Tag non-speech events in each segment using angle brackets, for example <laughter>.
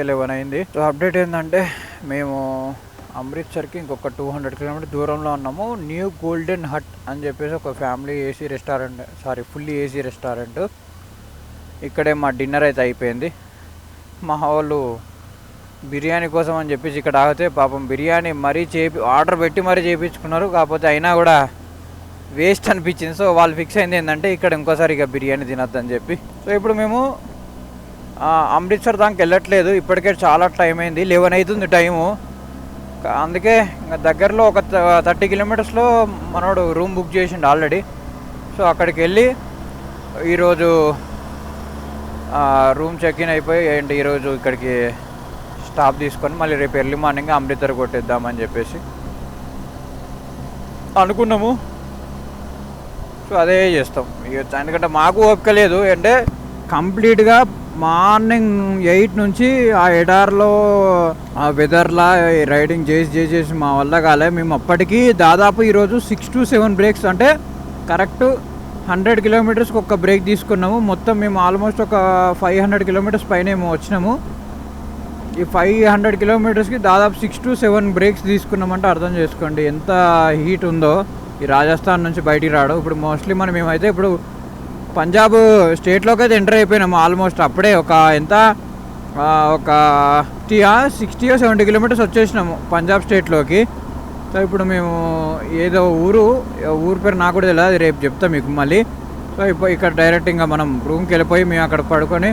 అయితే లెవెన్ అయింది. So update ఏంటంటే మేము అమృత్సర్కి ఇంకొక టూ హండ్రెడ్ కిలోమీటర్ దూరంలో ఉన్నాము. న్యూ గోల్డెన్ హట్ అని చెప్పేసి ఒక family AC restaurant sorry fully AC restaurant ఇక్కడే మా డిన్నర్ అయితే అయిపోయింది. మా వాళ్ళు బిర్యానీ కోసం అని చెప్పేసి ఇక్కడ ఆగితే పాపం బిర్యానీ మరీ చేపి ఆర్డర్ పెట్టి మరీ చేయించుకున్నారు కాకపోతే అయినా కూడా వేస్ట్ అనిపించింది. సో వాళ్ళు ఫిక్స్ అయింది ఏంటంటే ఇక్కడ ఇంకోసారి ఇక బిర్యానీ తినొద్దని చెప్పి. సో ఇప్పుడు మేము అమృత్సర్ దానికి వెళ్ళట్లేదు. ఇప్పటికే చాలా టైం అయింది. లెవెన్ అవుతుంది టైము అందుకే దగ్గరలో ఒక థర్టీ కిలోమీటర్స్లో మనోడు రూమ్ బుక్ చేసిండు ఆల్రెడీ సో అక్కడికి వెళ్ళి ఈరోజు రూమ్ చెక్ ఇన్ అయిపోయి ఏంటి ఈరోజు ఇక్కడికి స్టాప్ తీసుకొని మళ్ళీ రేపు ఎర్లీ మార్నింగ్ అమృతర్ కొట్టేద్దామని చెప్పేసి అనుకున్నాము. సో అదే చేస్తాం. ఎందుకంటే మాకు ఓపిక లేదు. అంటే కంప్లీట్గా మార్నింగ్ ఎయిట్ నుంచి ఆ ఎడార్లో ఆ వెదర్లా రైడింగ్ చేసి చేసి చేసి మా వల్ల కాలే. మేము అప్పటికీ దాదాపు ఈరోజు సిక్స్ టు సెవెన్ బ్రేక్స్ అంటే కరెక్ట్ హండ్రెడ్ కిలోమీటర్స్కి ఒక బ్రేక్ తీసుకున్నాము. మొత్తం మేము ఆల్మోస్ట్ ఒక ఫైవ్ హండ్రెడ్ కిలోమీటర్స్ పైన వచ్చినాము. ఈ ఫైవ్ హండ్రెడ్ కిలోమీటర్స్కి దాదాపు సిక్స్ టు సెవెన్ బ్రేక్స్ తీసుకున్నామంటే అర్థం చేసుకోండి. ఎంత హీట్ ఉందో ఈ రాజస్థాన్ నుంచి బయటికి రావడం. ఇప్పుడు మోస్ట్లీ మనం ఏమైతే ఇప్పుడు పంజాబ్ స్టేట్లోకి అయితే ఎంటర్ అయిపోయినాము ఆల్మోస్ట్ అప్పుడే ఒక ఎంత? ఒక సిక్స్టీయా సిక్స్టీయో సెవెంటీ కిలోమీటర్స్ వచ్చేసినాము పంజాబ్ స్టేట్లోకి. సో ఇప్పుడు మేము ఏదో ఊరు ఊరు పేరు నాకు కూడా తెలియదు అది రేపు చెప్తా మీకు మళ్ళీ. సో ఇప్పుడు ఇక్కడ డైరెక్ట్ ఇంకా మనం రూమ్కి వెళ్ళిపోయి మేము అక్కడ పడుకొని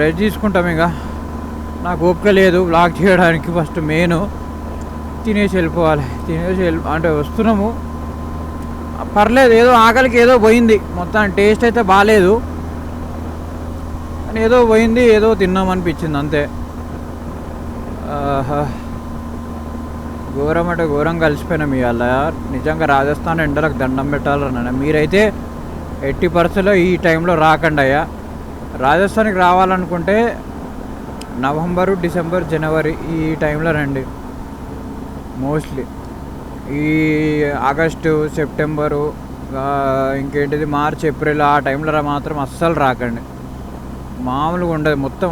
రెస్ట్ తీసుకుంటాం ఇక. నాకు ఓపిక లేదు బ్లాక్ చేయడానికి ఫస్ట్ మెయిన్ తినేసి వెళ్ళిపోవాలి. తినేసి వెళ్ళి అంటే వస్తున్నాము. పర్లేదు ఏదో ఆకలికి ఏదో పోయింది. మొత్తం టేస్ట్ అయితే బాగాలేదు కానీ ఏదో పోయింది ఏదో తిన్నామనిపించింది అంతే. ఘోరం అంటే ఘోరం కలిసిపోయినాం ఇవాళ. నిజంగా రాజస్థాన్ ఎండలకు దండం పెట్టాలన్నా మీరైతే ఎట్టి పరిస్థితుల్లో ఈ టైంలో రాకండి అయ్యా. రాజస్థాన్కి రావాలనుకుంటే నవంబరు డిసెంబర్ జనవరి ఈ టైంలో రండి. మోస్ట్లీ ఈ ఆగస్టు సెప్టెంబరు ఇంకేంటిది మార్చ్ ఏప్రిల్ ఆ టైంలో మాత్రం అస్సలు రాకండి. మామూలుగా ఉండదు. మొత్తం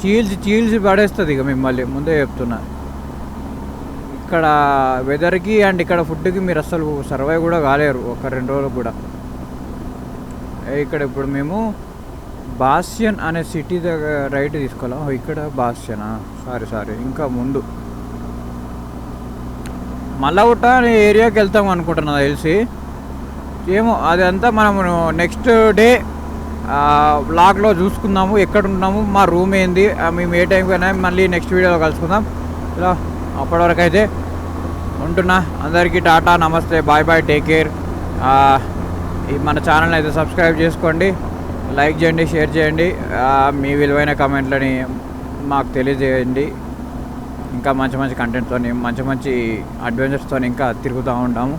చీల్చి చీల్చి పడేస్తుంది ఇక మిమ్మల్ని. ముందే చెప్తున్నా. ఇక్కడ వెదర్కి అండ్ ఇక్కడ ఫుడ్కి మీరు అస్సలు సర్వైవ్ కూడా కాలేరు. ఒక రెండు రోజులు కూడా. ఇక్కడ ఇప్పుడు మేము బాస్యన్ అనే సిటీ దగ్గర రైట్ తీసుకోవాలా? ఇక్కడ బాస్యనా? Sorry sorry. ఇంకా ముందు. మల్లవుట అనే ఏరియాకి వెళ్తాం అనుకుంటున్నా తెలిసి. ఏమో అదంతా మనము నెక్స్ట్ డే బ్లాగ్లో చూసుకుందాము ఎక్కడ ఉన్నాము మా రూమ్ ఏంది మేము ఏ టైంకి అయినా మళ్ళీ నెక్స్ట్ వీడియోలో కలుసుకుందాం. ఇలా అప్పటివరకు అయితే ఉంటున్నా. అందరికీ టాటా నమస్తే బాయ్ బాయ్ టేక్ కేర్ ఈ మన ఛానల్ అయితే సబ్స్క్రైబ్ చేసుకోండి లైక్ చేయండి షేర్ చేయండి మీ విలువైన కమెంట్లని మాకు తెలియజేయండి. ఇంకా మంచి మంచి కంటెంట్తో మంచి మంచి అడ్వెంచర్స్తో ఇంకా తిరుగుతూ ఉంటాము.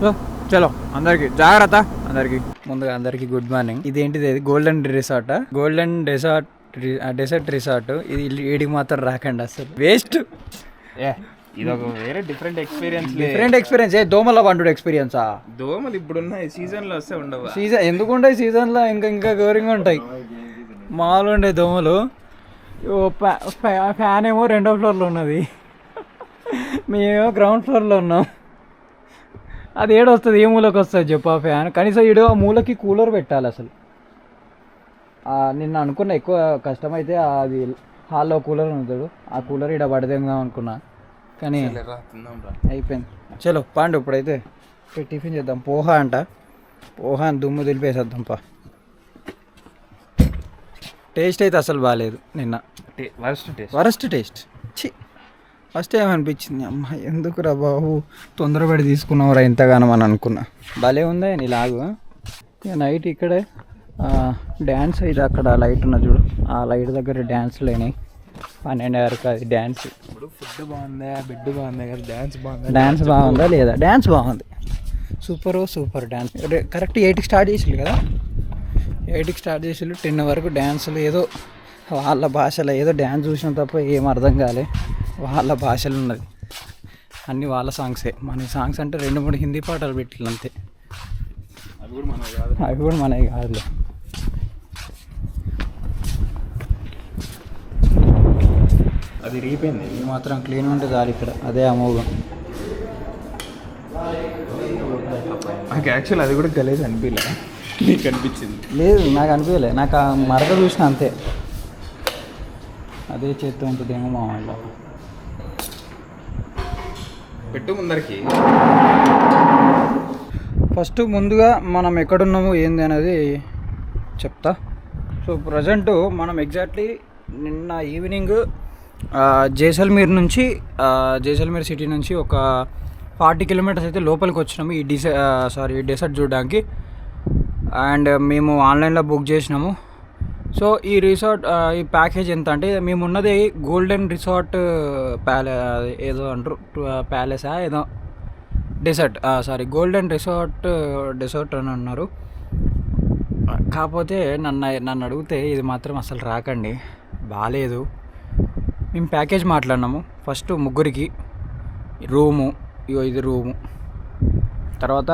సో చలో అందరికి జాగ్రత్త అందరికి. ముందుగా అందరికి గుడ్ మార్నింగ్ ఇదేంటిది? ఇది golden resort golden desert desert resort ఇది వీడికి మాత్రం రాకండి అసలు. వేస్ట్ ఇది ఒక వేరే డిఫరెంట్ ఎక్స్పీరియన్స్ డిఫరెంట్ ఎక్స్పీరియన్స్ ఏ దోమల పండు ఎక్స్పీరియన్సా దోమలు ఇప్పుడున్న సీజన్లో వస్తే ఉండవు? సీజన్ ఎందుకు ఉంటాయి సీజన్లో ఇంకా ఇంకా ఘోరంగా ఉంటాయి. మామూలు ఉండే దోమలు. ఫ్యాన్ ఏమో రెండో ఫ్లోర్లో ఉన్నది. మేమేమో గ్రౌండ్ ఫ్లోర్లో ఉన్నాం. అది ఏడు వస్తుంది ఏ మూలకి వస్తుంది చెప్పు ఆ ఫ్యాన్. కనీసం ఈడు ఆ మూలకి కూలర్ పెట్టాలి అసలు. నిన్న అనుకున్నా ఎక్కువ కష్టమైతే అది హాల్లో కూలర్ ఉంటాడు ఆ కూలర్ ఇక్కడ పడదేందాం అనుకున్నా కానీ అయిపోయింది. చలో పాండు ఇప్పుడైతే. టిఫిన్ చేద్దాం. పోహా అంట. పోహా అని దుమ్ము దులిపేసేద్దాం పా. టేస్ట్ అయితే అసలు బాగాలేదు నిన్న. Worst taste. Worst taste. చి ఫస్ట్ ఏమనిపించింది అమ్మ ఎందుకురా బాబు తొందరపడి తీసుకున్నావురా ఇంతగానో అని అనుకున్నా. భలే ఉందా నీ లాగు? ఇక నైట్ ఇక్కడే డ్యాన్స్ అయితే అక్కడ లైట్ ఉన్నది చూడు. ఆ లైట్ దగ్గర డ్యాన్స్ లేని పన్నెండు వరకు అది డ్యాన్స్ ఇప్పుడు ఫుడ్ బాగుందా? బెడ్ బాగుందా? కదా డాన్స్ బాగుందా? డ్యాన్స్ బాగుందా లేదా? డ్యాన్స్ బాగుంది. సూపర్ సూపర్ డ్యాన్స్ కరెక్ట్ ఎయిట్కి స్టార్ట్ చేసిల్లు కదా? ఎయిట్కి స్టార్ట్ చేసిల్లు టెన్ వరకు డ్యాన్సులు ఏదో వాళ్ళ భాషలో ఏదో డ్యాన్స్ చూసిన తప్ప ఏం అర్థం కాలే. వాళ్ళ భాషలు ఉన్నది. అన్నీ వాళ్ళ సాంగ్సే. మన సాంగ్స్ అంటే రెండు మూడు హిందీ పాటలు పెట్టిల్లు అంతే. అది కూడా మనం కాదు అవి కూడా మనవి కాదులే. అది రీపోయింది ఇది మాత్రం క్లీన్ ఉంటే చాలు ఇక్కడ. అదే అమోఘం. నాకు యాక్చువల్ అది కూడా గలీజ్ అనిపించలే నీకు అనిపించింది? లేదు నాకు అనిపించలే నాకు ఆ మరక చూసిన అంతే. అదే చేస్తూ ఉంటుందేమో మా వాళ్ళ పెట్టు ముందరికి. ఫస్ట్ ముందుగా మనం ఎక్కడున్నాము ఏంది అనేది చెప్తా. సో ప్రజెంట్ మనం ఎగ్జాక్ట్లీ నిన్న ఈవినింగ్ జైసల్మీర్ నుంచి జైసల్మీర్ సిటీ నుంచి ఒక ఫార్టీ కిలోమీటర్స్ అయితే లోపలికి వచ్చినాము ఈ డిస సారీ డెసర్ట్ చూడడానికి. అండ్ మేము ఆన్లైన్లో బుక్ చేసినాము. సో ఈ రిసార్ట్ ఈ ప్యాకేజ్ ఎంత అంటే మేము ఉన్నది గోల్డెన్ రిసార్ట్ ప్యాలే ఏదో అంటారు ప్యాలెసా ఏదో? Desert sorry golden resort desert అని అన్నారు. కాకపోతే నన్ను నన్ను అడిగితే ఇది మాత్రం అసలు రాకండి బాగాలేదు మేము ప్యాకేజ్ మాట్లాడినాము ఫస్ట్ ముగ్గురికి రూము ఇగో ఇది రూము. తర్వాత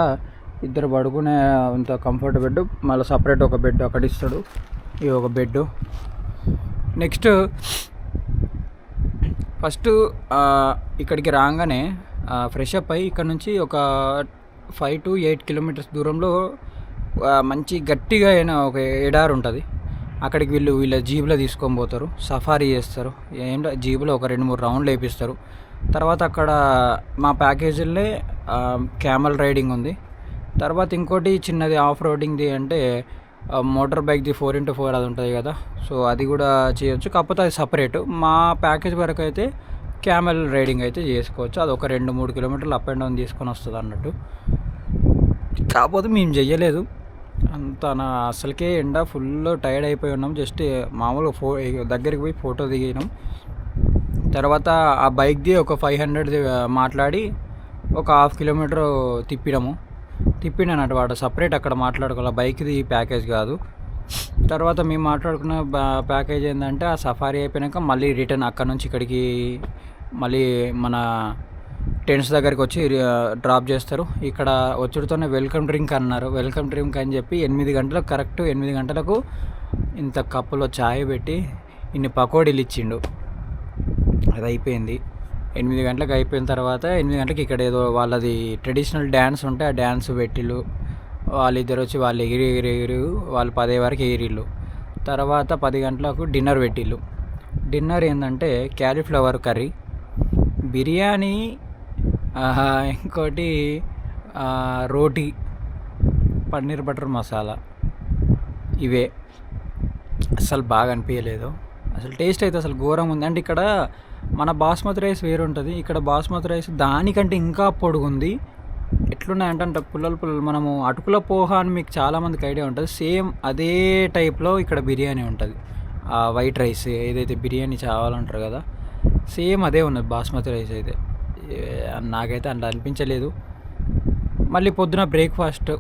ఇద్దరు పడుకునే అంత కంఫర్ట్ బెడ్ మళ్ళీ సపరేట్ ఒక బెడ్ అక్కడ ఇస్తాడు. ఇది ఒక బెడ్ నెక్స్ట్ ఫస్ట్ ఇక్కడికి రాగానే ఫ్రెష్ అప్ అయ్యి ఇక్కడ నుంచి ఒక ఫైవ్ టు ఎయిట్ కిలోమీటర్స్ దూరంలో మంచి గట్టిగా అయిన ఒక ఎడారు ఉంటుంది. అక్కడికి వీళ్ళు వీళ్ళ జీబులో తీసుకొని పోతారు. సఫారీ చేస్తారు. ఏంటో జీబులో ఒక రెండు మూడు రౌండ్లు వేపిస్తారు. తర్వాత అక్కడ మా ప్యాకేజీలో క్యామల్ రైడింగ్ ఉంది. తర్వాత ఇంకోటి చిన్నది ఆఫ్ రోడింగ్ది అంటే మోటార్ బైక్ది ఫోర్ ఇంటూ ఫోర్ అది ఉంటుంది కదా. సో అది కూడా చేయొచ్చు. కాకపోతే అది సపరేట్ మా ప్యాకేజ్ వరకు అయితే క్యామెల్ రైడింగ్ అయితే చేసుకోవచ్చు. అది ఒక రెండు మూడు కిలోమీటర్లు అప్ అండ్ డౌన్ తీసుకొని వస్తుంది అన్నట్టు. కాకపోతే మేము చెయ్యలేదు. అంత నా అసలుకే ఎండ ఫుల్ టైర్డ్ అయిపోయి ఉన్నాం. జస్ట్ మామూలుగా ఫో దగ్గరికి పోయి ఫోటో దిగినాం తర్వాత ఆ బైక్ది ఒక ఫైవ్ హండ్రెడ్ మాట్లాడి ఒక హాఫ్ కిలోమీటర్ తిప్పినాము. తిప్పినానట వాడు సపరేట్ అక్కడ మాట్లాడుకోవాలి బైక్ది ప్యాకేజ్ కాదు. తర్వాత మేము మాట్లాడుకున్న ప్యాకేజ్ ఏంటంటే ఆ సఫారీ అయిపోయాక మళ్ళీ రిటర్న్ అక్కడ నుంచి ఇక్కడికి మళ్ళీ మన టెంట్స్ దగ్గరికి వచ్చి డ్రాప్ చేస్తారు. ఇక్కడ వచ్చుడుతోనే వెల్కమ్ డ్రింక్ అన్నారు. వెల్కమ్ డ్రింక్ అని చెప్పి ఎనిమిది గంటలకు కరెక్ట్ ఎనిమిది గంటలకు ఇంత కప్పులో ఛాయ్ పెట్టి ఇన్ని పకోడీలు ఇచ్చిండు. అది అయిపోయింది ఎనిమిది గంటలకు అయిపోయిన తర్వాత ఎనిమిది గంటలకు ఇక్కడ ఏదో వాళ్ళది ట్రెడిషనల్ డ్యాన్స్ ఉంటే ఆ డ్యాన్స్ పెట్టిళ్ళు. వాళ్ళిద్దరు వచ్చి వాళ్ళు ఎగిరి ఎగిరి ఎగిరి వాళ్ళు పదే వరకు ఎగిరిళ్ళు. తర్వాత పది గంటలకు డిన్నర్ పెట్టిళ్ళు. డిన్నర్ ఏంటంటే క్యాలీఫ్లవర్ కర్రీ. బిర్యానీ ఇంకోటి రోటీ పన్నీర్ బటర్ మసాలా. ఇవే. అసలు బాగా అనిపించలేదు అసలు టేస్ట్ అయితే అసలు ఘోరంగా ఉంది. అంటే ఇక్కడ మన బాస్మతి రైస్ వేరు ఉంటుంది ఇక్కడ బాస్మతి రైస్ దానికంటే ఇంకా పొడుగుంది. ఎట్లున్నాయంటే పుల్లలు పుల్లలు. మనము అటుకుల పోహ అని మీకు చాలామందికి ఐడియా ఉంటుంది. సేమ్ అదే టైప్లో ఇక్కడ బిర్యానీ ఉంటుంది. ఆ వైట్ రైస్ ఏదైతే బిర్యానీ చావాలంటారు కదా సేమ్ అదే ఉన్నది బాస్మతి రైస్ అయితే. నాకైతే అంత అనిపించలేదు. మళ్ళీ పొద్దున బ్రేక్ఫాస్ట్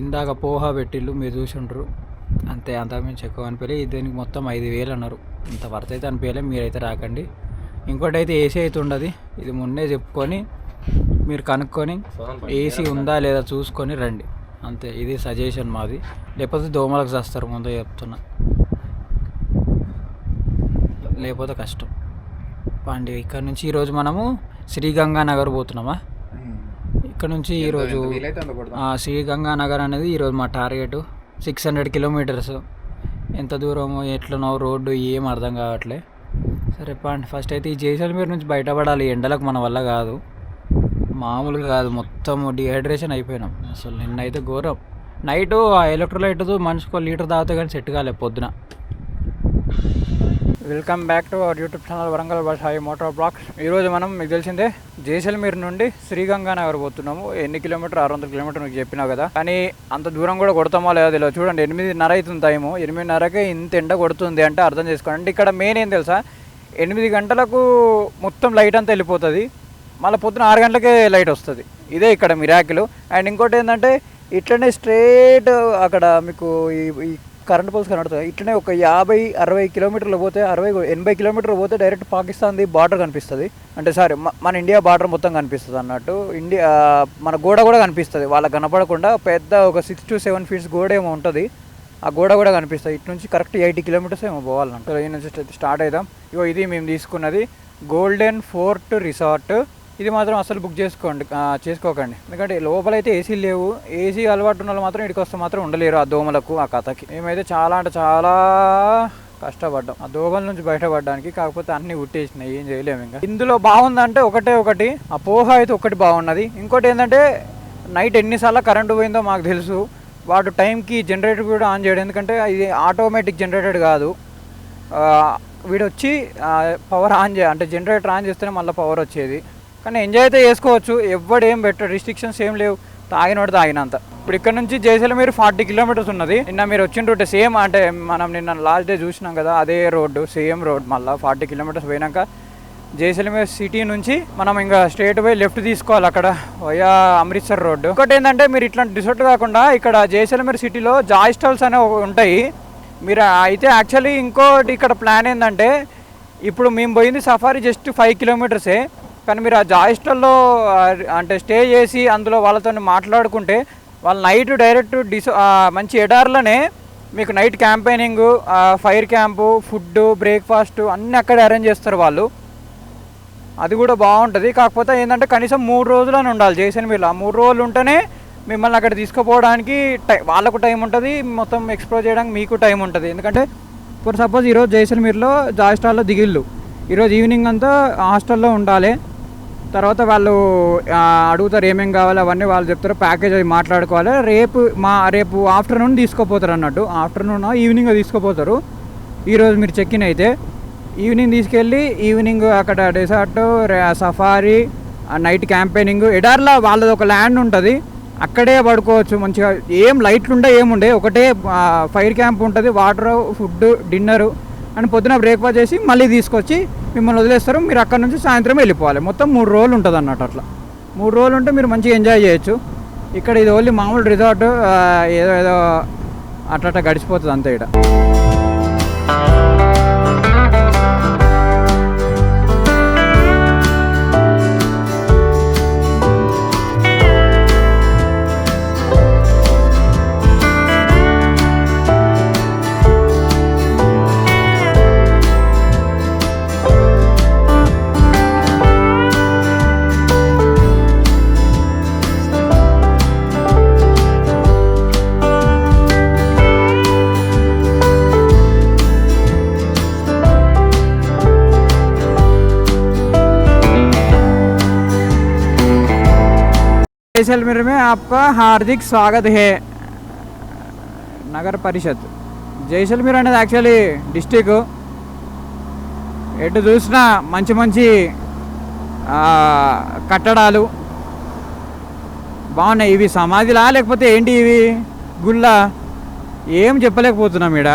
ఇందాక పోహా పెట్టిళ్ళు మీరు చూసి ఉంటారు అంతే అంతకుమించి ఎక్కువ అనిపించలేదు దీనికి మొత్తం ఐదు వేలు అన్నారు. ఇంత వర్త్ అయితే అనిపించలేదు మీరైతే రాకండి. ఇంకోటి అయితే ఏసీ అయితే ఉండదు. ఇది మొన్నే చెప్పుకొని మీరు కనుక్కొని ఏసీ ఉందా లేదా చూసుకొని రండి. అంతే ఇది సజెషన్ మాది. లేకపోతే దోమలకు చేస్తారు ముందు చెప్తున్నా. లేకపోతే కష్టం. పండి ఇక్కడ నుంచి ఈరోజు మనము శ్రీగంగా నగర్ పోతున్నామా ఇక్కడ నుంచి ఈరోజు వీలైతే అంత కొడదాం ఆ, శ్రీ గంగానగర్ అనేది ఈరోజు మా టార్గెట్. Six hundred kilometres. ఎంత దూరమో ఎట్లనో రోడ్డు ఏం అర్థం కావట్లే. సరే పాండి. ఫస్ట్ అయితే ఈ జైసల్మీర్ నుంచి బయటపడాలి. ఎండలకు మన వల్ల కాదు. మామూలుగా కాదు. మొత్తం డిహైడ్రేషన్ అయిపోయినాం. అసలు నిన్నైతే ఘోరం. నైట్ ఆ ఎలక్ట్రోలైట్ మనిషికి లీటర్ తాగితే కానీ సెట్ కాలే పొద్దున. Welcome back to our YouTube channel Warangal bus high motor blogs ఈరోజు మనం మీకు తెలిసిందే జైసల్మీర్ నుండి శ్రీగంగానగర్ పోతున్నాము. ఎన్ని కిలోమీటర్ ఆరు వందల కిలోమీటర్ మీకు చెప్పినా కదా. కానీ అంత దూరం కూడా కొడతామో లేదో తెలియదు. చూడండి ఎనిమిదిన్నర అవుతుంది టైము ఎనిమిదిన్నరకే ఇంత ఎండ కొడుతుంది అంటే అర్థం చేసుకోండి. ఇక్కడ మెయిన్ ఏం తెలుసా? ఎనిమిది గంటలకు మొత్తం లైట్ అంతా వెళ్ళిపోతుంది. మళ్ళీ పొద్దున ఆరు గంటలకే లైట్ వస్తుంది. ఇదే ఇక్కడ మిరాకిల్ అండ్ ఇంకోటి ఏంటంటే ఇట్లనే స్ట్రేట్ అక్కడ మీకు ఈ ఈ కరెంట్ పోల్స్ కనబడుతుంది. ఇట్లనే ఒక యాభై అరవై కిలోమీటర్లు పోతే అరవై ఎనభై కిలోమీటర్లు పోతే డైరెక్ట్ పాకిస్తాన్ది బార్డర్ కనిపిస్తుంది. అంటే సారీ మన ఇండియా బార్డర్ మొత్తం కనిపిస్తుంది అన్నట్టు. ఇండియా మన గోడ కూడా కనిపిస్తుంది. వాళ్ళకి కనపడకుండా పెద్ద ఒక సిక్స్ టు సెవెన్ ఫీట్స్ గోడ ఏమో ఉంటుంది. ఆ గోడ కూడా కనిపిస్తుంది. ఇటు నుంచి కరెక్ట్ ఎయిటీ కిలోమీటర్స్ ఏమో పోవాలంట. ఈ నుంచి స్టార్ట్ అవుదాం ఇగో ఇది మేము తీసుకున్నది గోల్డెన్ ఫోర్ట్ రిసార్ట్ ఇది మాత్రం అసలు బుక్ చేసుకోండి చేసుకోకండి. ఎందుకంటే లోపలైతే ఏసీ లేవు. ఏసీ అలవాటు ఉన్న వాళ్ళు మాత్రం ఇక్కడికి వస్తే మాత్రం ఉండలేరు ఆ దోమలకు ఆ కథకి. మేమైతే చాలా అంటే చాలా కష్టపడ్డాం. ఆ దోమల నుంచి బయటపడడానికి కాకపోతే అన్ని ఉట్టేసినాయి. ఏం చేయలేము ఇంకా. ఇందులో బాగుందంటే ఒకటే ఒకటి. ఆ పోహ అయితే ఒకటి బాగున్నది. ఇంకోటి ఏంటంటే నైట్ ఎన్నిసార్లు కరెంటు పోయిందో మాకు తెలుసు. వాడు టైంకి జనరేటర్ కూడా ఆన్ చేయడం. ఎందుకంటే ఇది ఆటోమేటిక్ జనరేటర్ కాదు. వీడొచ్చి వీడు వచ్చి పవర్ ఆన్ చేయ అంటే జనరేటర్ ఆన్ చేస్తేనే మళ్ళీ పవర్ వచ్చేది. కానీ ఎంజాయ్ అయితే చేసుకోవచ్చు. ఎవడు ఏం పెట్టాడు. రిస్ట్రిక్షన్స్ ఏం లేవు. తాగినోడు తాగినంత. ఇప్పుడు ఇక్కడ నుంచి జైసలమేరు ఫార్టీ కిలోమీటర్స్ ఉన్నది. నిన్న మీరు వచ్చిన సేమ్ అంటే మనం నిన్న లాస్ట్ డే చూసినాం కదా అదే రోడ్డు సేమ్ రోడ్ మళ్ళీ ఫార్టీ కిలోమీటర్స్ పోయినాక. జైసల్మేర్ సిటీ నుంచి మనం ఇంకా స్ట్రేట్ పోయి లెఫ్ట్ తీసుకోవాలి అక్కడ వయా అమృత్సర్ రోడ్డు. ఇంకోటి ఏంటంటే మీరు ఇట్లాంటి డిసర్ట్ కాకుండా ఇక్కడ జైసల్మేర్ సిటీలో జాయ్ స్టాల్స్ అనేవి ఉంటాయి. మీరు అయితే యాక్చువల్లీ ఇంకోటి ఇక్కడ ప్లాన్ ఏంటంటే ఇప్పుడు మేము పోయింది సఫారీ జస్ట్ ఫైవ్ కిలోమీటర్సే. కానీ మీరు ఆ జాయ్ స్టాల్లో అంటే స్టే చేసి అందులో వాళ్ళతో మాట్లాడుకుంటే వాళ్ళు నైట్ డైరెక్ట్ డిసో మంచి ఎడార్లోనే మీకు night campaigning fire camp food breakfast అన్నీ అక్కడే అరేంజ్ చేస్తారు వాళ్ళు. అది కూడా బాగుంటుంది. కాకపోతే ఏంటంటే కనీసం మూడు రోజులు అని ఉండాలి జైసల్మీర్లో ఆ మూడు రోజులు ఉంటేనే మిమ్మల్ని అక్కడ తీసుకుపోవడానికి టై వాళ్ళకు టైం ఉంటుంది మొత్తం ఎక్స్ప్లోర్ చేయడానికి మీకు టైం ఉంటుంది. ఎందుకంటే ఇప్పుడు సపోజ్ ఈరోజు జైసల్మీర్లో జాయ్ స్టాల్లో దిగిళ్ళు. ఈరోజు ఈవినింగ్ అంతా హాస్టల్లో ఉండాలి. తర్వాత వాళ్ళు అడుగుతారు ఏమేం కావాలి అవన్నీ వాళ్ళు చెప్తారు ప్యాకేజ్ అది మాట్లాడుకోవాలి. రేపు మా రేపు ఆఫ్టర్నూన్ తీసుకుపోతారు అన్నట్టు. ఆఫ్టర్నూన్ ఈవినింగ్ తీసుకుపోతారు. ఈరోజు మీరు చెక్ ఇన్ అయితే ఈవినింగ్ తీసుకెళ్ళి ఈవినింగ్ అక్కడ రిసార్ట్ సఫారీ నైట్ క్యాంపెయినింగ్. ఎడార్లా వాళ్ళది ఒక ల్యాండ్ ఉంటుంది. అక్కడే పడుకోవచ్చు మంచిగా. ఏం లైట్లు ఉండే ఏముండే ఒకటే ఫైర్ క్యాంప్ ఉంటుంది. వాటర్ ఫుడ్ డిన్నరు అని పొద్దున బ్రేక్ఫాస్ట్ చేసి మళ్ళీ తీసుకొచ్చి మిమ్మల్ని వదిలేస్తారు. మీరు అక్కడ నుంచి సాయంత్రం వెళ్ళిపోవాలి. మొత్తం మూడు రోజులు ఉంటుంది అన్నట్టు అట్లా. మూడు రోజులు ఉంటే మీరు మంచిగా ఎంజాయ్ చేయొచ్చు. ఇక్కడ ఇది ఓన్లీ మామూలు రిసార్ట్ ఏదో ఏదో అట్లా గడిచిపోతుంది అంతే ఇక్కడ जैसलमेर में आपका हार्दिक स्वागत है నగర పరిషత్ జైసల్మీర్ అనేది యాక్చువల్లీ డిస్టిక్ ఎటు చూసినా మంచి మంచి ఆ, కట్టడాలు బాగున్నాయి ఇవి సమాధిలా లేకపోతే ఏంటి ఇవి గుళ్ళ ఏం చెప్పలేకపోతున్నాం ఈడ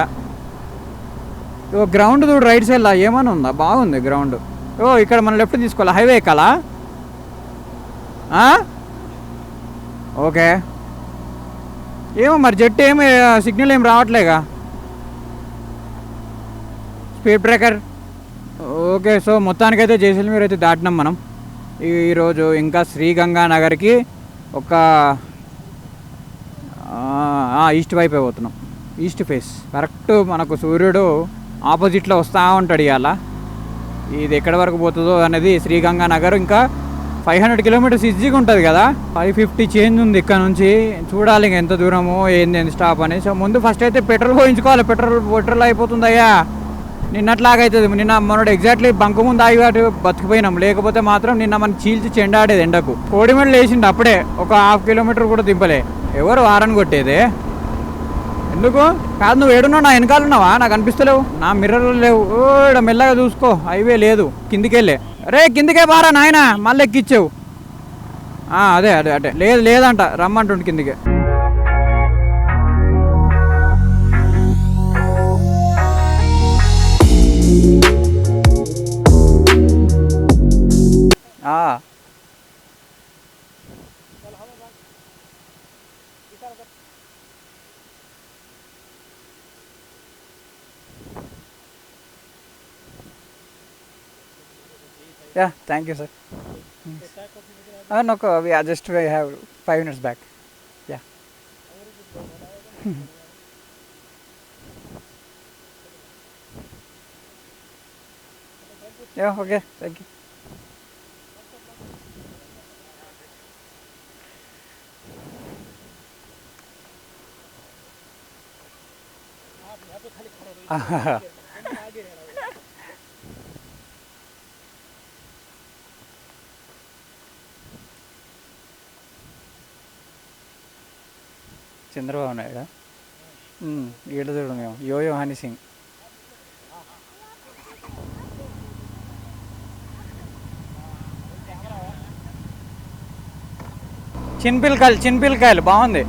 ఓ గ్రౌండ్ చూడు రైట్ సైడ్లా ఏమైనా ఉందా బాగుంది గ్రౌండ్ ఓ ఇక్కడ మనం లెఫ్ట్ తీసుకోవాలి హైవే ఎక్కాలా ఆ? ఓకే. ఏమో మరి జట్టు ఏమి సిగ్నల్ ఏం రావట్లేగా? స్పీడ్ బ్రేకర్ ఓకే సో మొత్తానికైతే జైసల్మీర్ అయితే దాటినాం మనం. ఈరోజు ఇంకా శ్రీగంగా నగర్కి ఒక ఈస్ట్ వైపే పోతున్నాం. East face. కరెక్ట్ మనకు సూర్యుడు ఆపోజిట్లో వస్తూ ఉంటాడు ఇవాళ ఇది ఎక్కడి వరకు పోతుందో అనేది శ్రీగంగానగర్ ఇంకా ఫైవ్ హండ్రెడ్ కిలోమీటర్స్ ఈజీగా ఉంటుంది కదా. ఫైవ్ ఫిఫ్టీ చేంజ్ ఉంది ఇక్కడ నుంచి. చూడాలి ఇంక ఎంత దూరము ఏంది ఎంత స్టాప్ అని. సో ముందు ఫస్ట్ అయితే పెట్రోల్ పోయించుకోవాలి. పెట్రోల్ పెట్రోల్ అయిపోతుందయ్యా అయ్యా. అవుతుంది నిన్న మనోడు ఎగ్జాక్ట్లీ బంకు ముందు ఆగి వాటి బతికిపోయినాం. లేకపోతే మాత్రం నిన్న మనం చీల్చి చెండాడేది ఎండకు. కోడిమెడలు వేసిండు అప్పుడే. ఒక హాఫ్ కిలోమీటర్ కూడా దింపలే. ఎవరు వారని కొట్టేది? ఎందుకు? కాదు నువ్వు ఏడున్నావు? నా వెనకాలన్నావా నాకు అనిపిస్తలేవు. నా మిర్రర్లు లేవు. మెల్లగా చూసుకో. హైవే లేదు. కిందికెళ్ళే. రే కిందికే బారా నాయన మళ్ళీ ఎక్కిచ్చావు. ఆ, అదే అదే అదే. లేదు లేదంట రమ్మంటుండు కిందికే. Yeah, thank you, sir. Thanks. Uh, no, co- we are just we have five minutes back. Yeah. <laughs> yeah, okay, thank you. <laughs> <laughs> Chandrababu Naidu? ఈడ చూడు మేము. Yo yo honey Singh. చిన్పిల్కాయలు చిన్పిల్కాయలు బాగుంది.